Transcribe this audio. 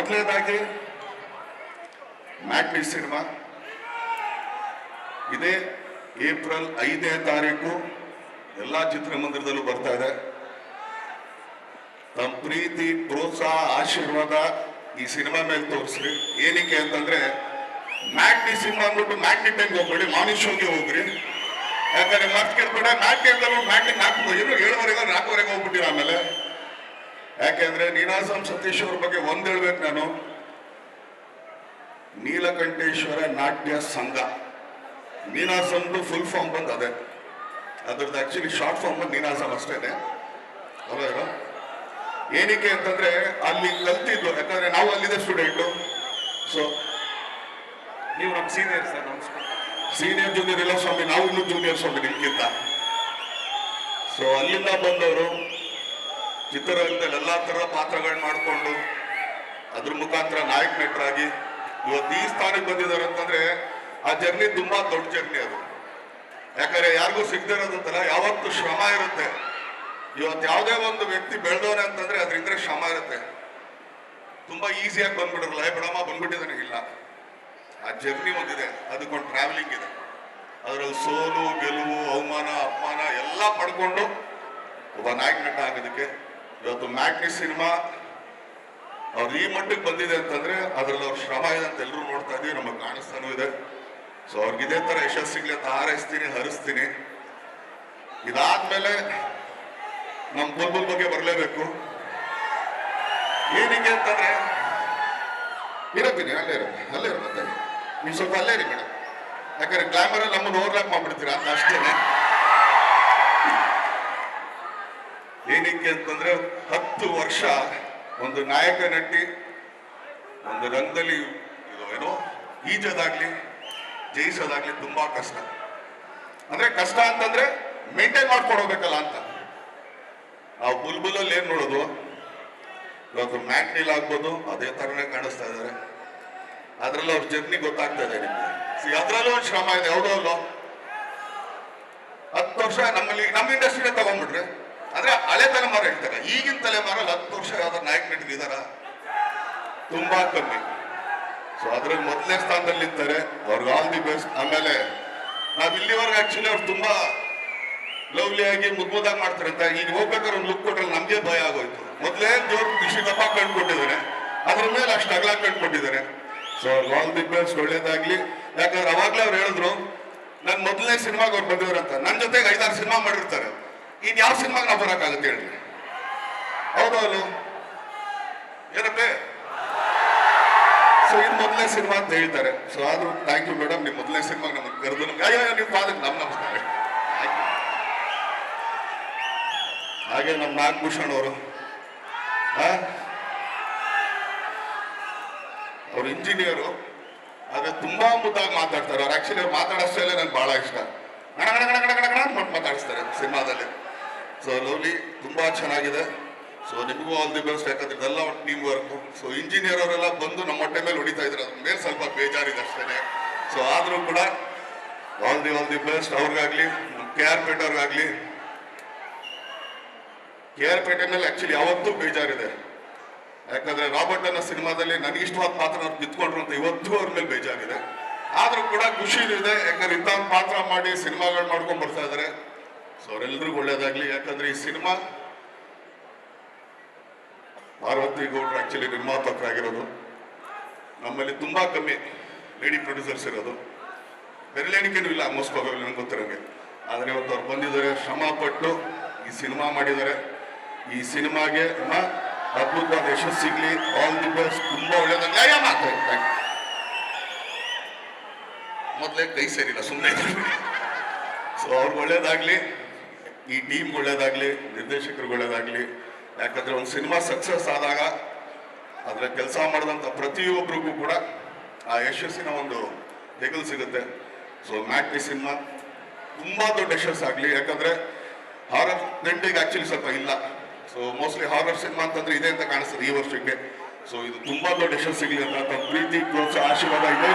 ಮೊದಲನೇದಾಗಿ matinee cinema ಇದೇ April ಐದನೇ ತಾರೀಕು ಎಲ್ಲ ಚಿತ್ರಮಂದಿರದಲ್ಲೂ ಬರ್ತಾ ಇದೆ. ತಮ್ಮ ಪ್ರೀತಿ, ಪ್ರೋತ್ಸಾಹ, ಆಶೀರ್ವಾದ ಈ ಸಿನಿಮಾ ಮೇಲೆ ತೋರಿಸ್ರಿ. ಏನಕ್ಕೆ ಅಂತಂದ್ರೆ ಮ್ಯಾಟ್ನಿ ಸಿನಿಮಾ ಅಂದ್ಬಿಟ್ಟು ಮ್ಯಾಟ್ನಿ ಟೈಮ್ಗೆ ಹೋಗ್ಬೇಡಿ ಮಾರ್ನಿಂಗ್ ಶೋಗೆ ಹೋಗ್ರಿ. ಯಾಕಂದ್ರೆ ಮತ್ತೆ ಕೇಳ್ಬೇಡ ಮ್ಯಾಟ್ನಿ ಅಂತ ನಾಲ್ಕು ಏನು ಏಳುವರೆಗೆ, ನಾಲ್ಕುವರೆಗೆ ಹೋಗ್ಬಿಟ್ಟಿರ ಆಮೇಲೆ. ಯಾಕೆಂದ್ರೆ ನೀನಾಸಂ ಸತೀಶ್ ಅವ್ರ ಬಗ್ಗೆ ಒಂದ್ ಹೇಳ್ಬೇಕು ನಾನು. ನೀಲಕಂಠೇಶ್ವರ ನಾಟ್ಯ ಸಂಘ. ನೀನಾಸಂದು ಫುಲ್ ಫಾರ್ಮ್ ಬಂದು ಅದೇ. ಅದ್ರದ್ದು ಆಕ್ಚುಲಿ ಶಾರ್ಟ್ ಫಾರ್ಮ್ ಬಂದು ನೀನಾಸಂ ಅಷ್ಟೇನೆ. ಹೌದಾ ಏನಕ್ಕೆ ಅಂತಂದ್ರೆ ಅಲ್ಲಿ ಕಲ್ತಿದ್ದು ಯಾಕಂದ್ರೆ ನಾವು ಅಲ್ಲಿದೆ ಸ್ಟೂಡೆಂಟು ಸೊ ನೀವು ನಮ್ಮ ಸೀನಿಯರ್ ಸರ್ ನಮಸ್ಕಾರ. ಸೀನಿಯರ್ ಜೂನಿಯರ್ ಇಲ್ಲ ಸ್ವಾಮಿ ನಾವು ಇನ್ನೂ ಜೂನಿಯರ್ ಸ್ವಾಮಿ ನಿಮ್ಗಿಂತ. ಸೊ ಅಲ್ಲಿಂದ ಬಂದವರು ಚಿತ್ರರಂಗದಲ್ಲಿ ಎಲ್ಲ ಥರದ ಪಾತ್ರಗಳನ್ನ ಮಾಡಿಕೊಂಡು ಅದ್ರ ಮುಖಾಂತರ ನಾಯಕ ನಟರಾಗಿ ಇವತ್ತು ಈ ಸ್ಥಾನಕ್ಕೆ ಬಂದಿದ್ದಾರೆ ಅಂತಂದ್ರೆ ಆ ಜರ್ನಿ ತುಂಬಾ ದೊಡ್ಡ ಜರ್ನಿ ಅದು. ಯಾಕಂದ್ರೆ ಯಾರಿಗೂ ಸಿಗದೆ ಇರೋದಂತಲ್ಲ, ಯಾವತ್ತು ಶ್ರಮ ಇರುತ್ತೆ. ಇವತ್ತು ಯಾವುದೇ ಒಂದು ವ್ಯಕ್ತಿ ಬೆಳೆದವನೆ ಅಂತಂದ್ರೆ ಅದ್ರಿಂದ ಶ್ರಮ ಇರುತ್ತೆ. ತುಂಬಾ ಈಸಿಯಾಗಿ ಬಂದ್ಬಿಡಲ್ಲ ಬಿಡಮ್ಮ ಬಂದ್ಬಿಟ್ಟಿದ್ದಾನೆ ಇಲ್ಲ. ಆ ಜರ್ನಿ ಒಂದಿದೆ. ಅದಕ್ಕೊಂದು ಟ್ರಾವೆಲಿಂಗ್ ಇದೆ. ಅದರಲ್ಲಿ ಸೋಲು, ಗೆಲುವು, ಅವಮಾನ, ಅಪಮಾನ ಎಲ್ಲ ಪಡ್ಕೊಂಡು ಒಬ್ಬ ನಾಯಕ ನಟ ಆಗೋದಕ್ಕೆ ಇವತ್ತು ಮ್ಯಾಟ್ರಿ ಸಿನಿಮಾ ಅವ್ರು ಈ ಮಟ್ಟಕ್ಕೆ ಬಂದಿದೆ ಅಂತಂದ್ರೆ ಅದ್ರಲ್ಲಿ ಅವ್ರ ಶ್ರಮ ಇದೆ ಅಂತ ಎಲ್ಲರೂ ನೋಡ್ತಾ ಇದೀವಿ, ನಮಗೆ ಕಾಣಿಸ್ತಾನೂ ಇದೆ. ಸೊ ಅವ್ರಿಗೆ ಇದೇ ತರ ಯಶಸ್ಸಿಗೆ ಹಾರೈಸ್ತೀನಿ, ಹರಿಸ್ತೀನಿ. ಇದಾದ್ಮೇಲೆ ನಮ್ಮ ಬುಲ್ಬುಲ್ ಬಗ್ಗೆ ಬರಲೇಬೇಕು. ಏನಕ್ಕೆ ಅಂತಂದ್ರೆ ಇರತ್ತೀನಿ ಅಲ್ಲೇ ಇರೋ, ಅಲ್ಲೇ ಮತ್ತೆ. ನೀವು ಸ್ವಲ್ಪ ಅಲ್ಲೇ ಇರಿ ಮೇಡಮ್. ಯಾಕಂದ್ರೆ ಗ್ಲಾಮರ್ ನಮ್ಮನ್ನು ಓವರ್ಲ್ಯಾಪ್ ಮಾಡ್ಬಿಡ್ತೀರಾ ಅಷ್ಟೇನೆ. ಏನಕ್ಕೆ ಅಂತಂದ್ರೆ ಹತ್ತು ವರ್ಷ ಒಂದು ನಾಯಕ ನಟಿ, ಒಂದು ರಂಗದಲ್ಲಿ ಏನೋ, ಈಜೋದಾಗ್ಲಿ, ಜಯಿಸೋದಾಗ್ಲಿ ತುಂಬಾ ಕಷ್ಟ. ಅಂದ್ರೆ ಕಷ್ಟ ಅಂತಂದ್ರೆ ಮೇಂಟೈನ್ ಮಾಡ್ಕೊಂಡು ಹೋಗ್ಬೇಕಲ್ಲ ಅಂತ. ಆ ಬುಲ್ಬುಲಲ್ಲಿ ಏನ್ ನೋಡೋದು? ಇವತ್ತು ಮ್ಯಾಟ್ನಿಲ್ ಆಗ್ಬೋದು, ಅದೇ ತರನೇ ಕಾಣಿಸ್ತಾ ಇದ್ದಾರೆ. ಅದ್ರಲ್ಲಿ ಅವ್ರ ಜರ್ನಿ ಗೊತ್ತಾಗ್ತಾ ಇದೆ ನಿಮ್ಗೆ. ಅದ್ರಲ್ಲೂ ಒಂದು ಶ್ರಮ ಇದೆ ಯಾವುದೋ ಅಲ್ಲೋ ಹತ್ತು ವರ್ಷ ನಮ್ಮಲ್ಲಿ, ನಮ್ಮ ಇಂಡಸ್ಟ್ರಿನೇ ತಗೊಂಡ್ಬಿಟ್ರೆ. ಅಂದ್ರೆ ಹಳೆ ತಲೆಮಾರು ಹೇಳ್ತಾರೆ. ಈಗಿನ ತಲೆಮಾರಲ್ಲಿ ಹತ್ತು ವರ್ಷ ಯಾವ್ದಾರು ನಾಯಕ ನಟರಿದಾರ ತುಂಬಾ ಕಮ್ಮಿ. ಸೊ ಅದ್ರಲ್ಲಿ ಮೊದಲನೇ ಸ್ಥಾನದಲ್ಲಿ ಇರ್ತಾರೆ ಅವ್ರಿಗೆ ಆಲ್ ದಿ ಬೆಸ್ಟ್ ಆಮೇಲೆ ನಾವ್ ಇಲ್ಲಿವರೆಗೆ ಆಕ್ಚುಲಿ ಅವ್ರು ತುಂಬಾ ಲವ್ಲಿ ಆಗಿ ಮುದ್ಮುದಾಗಿ ಮಾಡ್ತಾರೆ ಅಂತ. ಈಗ ಹೋಗ್ಬೇಕಾದ್ರೆ ಒಂದು ಲುಕ್ ಕೊಟ್ಟರೆ ನಮ್ಗೆ ಭಯ ಆಗೋಯ್ತು. ಮೊದಲೇ ದೇವ್ರು ಕೃಷಿಗಪ್ಪ ಕಂಡುಕೊಟ್ಟಿದ್ದಾರೆ ಅದ್ರ ಮೇಲೆ ಅಷ್ಟು ಅಗಲ ಕಂಡುಕೊಟ್ಟಿದ್ದಾರೆ ಸೊ ಆಲ್ ದಿ ಬೆಸ್ಟ್ ಒಳ್ಳೇದಾಗ್ಲಿ. ಯಾಕಂದ್ರೆ ಅವಾಗ್ಲೇ ಅವ್ರು ಹೇಳಿದ್ರು ನನ್ನ ಮೊದಲನೇ ಸಿನಿಮಾಗೆ ಅವ್ರು ಬಂದಿದ್ರಂತ ನನ್ನ ಜೊತೆಗೆ ಐದಾರು ಸಿನಿಮಾ ಮಾಡಿರ್ತಾರೆ. ಇನ್ ಯಾವ ಸಿನಿಮಾಗೆ ನಾವು ಬರೋಕ್ಕಾಗುತ್ತೆ ಹೇಳ್ರಿ? ಹೌದು ಅಲ್ಲೋ? ಏನಪ್ಪೆ? ಸೊ ಇದು ಮೊದಲನೇ ಸಿನಿಮಾ ಅಂತ ಹೇಳ್ತಾರೆ. ಸೊ ಆದ್ರೂ ಥ್ಯಾಂಕ್ ಯು ಮೇಡಮ್ ನಿಮ್ಮ ಮೊದಲನೇ ಸಿನಿಮಾಗೆ ನಮಗೆ ಕರೆದು ನಮ್ಗೆ ಅಯ್ಯೋ ನಿಮ್ಮ ಫಾದರ್ ನಮ್ಮ ನಮಸ್ಕಾರ. ಹಾಗೆ ನಮ್ಮ ನಾಗಭೂಷಣ್ ಅವರು. ಅವ್ರು ಇಂಜಿನಿಯರು ಆದ್ರೆ ತುಂಬಾ ಮುದ್ದಾಗಿ ಮಾತಾಡ್ತಾರೆ. ಅವ್ರು ಆಕ್ಚುಲಿ ಅವ್ರು ಮಾತಾಡೋ ಸ್ಟೈಲೇ ನನಗೆ ಬಹಳ ಇಷ್ಟ ಗಣ ಗಣ ಗಣ ಗಣ ಗಣ ಅಂತ ಮಾತಾಡಿಸ್ತಾರೆ ಸಿನಿಮಾದಲ್ಲಿ. ಸೊ ಲವ್ಲಿ ತುಂಬಾ ಚೆನ್ನಾಗಿದೆ. ಸೊ ನಿಮಗೂ ಆಲ್ ದಿ ಬೆಸ್ಟ್ ಯಾಕಂದ್ರೆ ಇದೆಲ್ಲ ಟೀಮ್ ವರ್ಕ್ ಸೊ ಇಂಜಿನಿಯರ್ ಅವರೆಲ್ಲ ಬಂದು ನಮ್ಮ ಹೊಟ್ಟೆ ಮೇಲೆ ಹೊಡಿತಾ ಇದ್ರು. ಅದ್ರ ಮೇಲೆ ಸ್ವಲ್ಪ ಬೇಜಾರಿದೆ ಅಷ್ಟೇ ಸೊ ಆದರೂ ಕೂಡ all the all the best ಅವ್ರಿಗಾಗ್ಲಿ K R ಪೇಟೆ ಅವ್ರಿಗಾಗ್ಲಿ. ಕೆ ಆರ್ ಪೇಟೆನಲ್ಲಿ ಆಕ್ಚುಲಿ ಯಾವತ್ತೂ ಬೇಜಾರಿದೆ. ಯಾಕಂದ್ರೆ ರಾಬರ್ಟ್ ಅನ್ನೋ ಸಿನಿಮಾದಲ್ಲಿ ನನಗೆ ಇಷ್ಟವಾದ ಪಾತ್ರ ಅವ್ರು ಬಿತ್ಕೊಂಡ್ರು ಅಂತ ಇವತ್ತು ಅವ್ರ ಮೇಲೆ ಬೇಜಾರಿದೆ. ಆದರೂ ಕೂಡ ಖುಷಿ ಇದೆ. ಯಾಕಂದ್ರೆ ಇಂಥ ಪಾತ್ರ ಮಾಡಿ, ಸಿನಿಮಾಗಳು ಮಾಡ್ಕೊಂಡು ಬರ್ತಾ ಇದಾರೆ. ಸೊ ಅವರೆಲ್ಲರಿಗೂ ಒಳ್ಳೇದಾಗ್ಲಿ. ಯಾಕಂದ್ರೆ ಈ ಸಿನಿಮಾ ಪಾರ್ವತಿ ಗೌಡ್ರು ಆಕ್ಚುಲಿ ನಿರ್ಮಾಪಕರಾಗಿರೋದು ನಮ್ಮಲ್ಲಿ ತುಂಬಾ ಕಮ್ಮಿ ಲೇಡಿ ಪ್ರೊಡ್ಯೂಸರ್ಸ್ ಇರೋದು. ಬೆರಳೆಣಿಕೆನೂ ಇಲ್ಲ ಆಲ್ಮೋಸ್ಟ್ ಹೋಗಲ್ಲ ನನಗೆ ಗೊತ್ತಿರೋಂಗೆ. ಆದರೆ ಇವತ್ತು ಅವ್ರು ಬಂದಿದ್ದಾರೆ, ಶ್ರಮ ಪಟ್ಟು ಈ ಸಿನಿಮಾ ಮಾಡಿದ್ದಾರೆ. ಈ ಸಿನಿಮಾಗೆ ಅದ್ಭುತವಾದ ಯಶಸ್ಸು ಸಿಗ್ಲಿ ಆಲ್ ದಿ ಬೆಸ್ಟ್ ತುಂಬಾ ಒಳ್ಳೇದಾಗ ಮೊದಲೇ ಕೈ ಸೇರಿಲ್ಲ ಸುಮ್ಮನೆ ಸೊ ಅವ್ರಿಗೆ ಒಳ್ಳೇದಾಗ್ಲಿ. ಈ ಟೀಮ್ ಒಳ್ಳೇದಾಗಲಿ ನಿರ್ದೇಶಕರುಗಳೇದಾಗಲಿ ಯಾಕಂದರೆ ಯಾಕಂದ್ರೆ ಒಂದು ಸಿನಿಮಾ ಸಕ್ಸಸ್ ಆದಾಗ ಅದರ ಕೆಲಸ ಮಾಡಿದಂಥ ಪ್ರತಿಯೊಬ್ಬರಿಗೂ ಕೂಡ ಆ ಯಶಸ್ಸಿನ ಒಂದು ಹೆಗಲು ಸಿಗುತ್ತೆ. ಸೊ ಈ ಸಿನಿಮಾ ತುಂಬ ದೊಡ್ಡ ಯಶಸ್ಸು ಆಗಲಿ. ಯಾಕಂದರೆ ಹಾರರ್ ಟ್ರೆಂಡಿಗೆ ಆ್ಯಕ್ಚುಲಿ ಸ್ವಲ್ಪ ಇಲ್ಲ. ಸೊ ಮೋಸ್ಟ್ಲಿ ಹಾರರ್ ಸಿನಿಮಾ ಅಂತಂದ್ರೆ ಇದೆ ಅಂತ ಕಾಣಿಸ್ತದೆ ಈ ವರ್ಷಕ್ಕೆ. ಸೊ ಇದು ತುಂಬ ದೊಡ್ಡ ಯಶಸ್ಸು ಸಿಗಲಿ ಅಂತ ಪ್ರೀತಿ, ಪ್ರೋತ್ಸಾಹ, ಆಶೀರ್ವಾದ ಇದೇ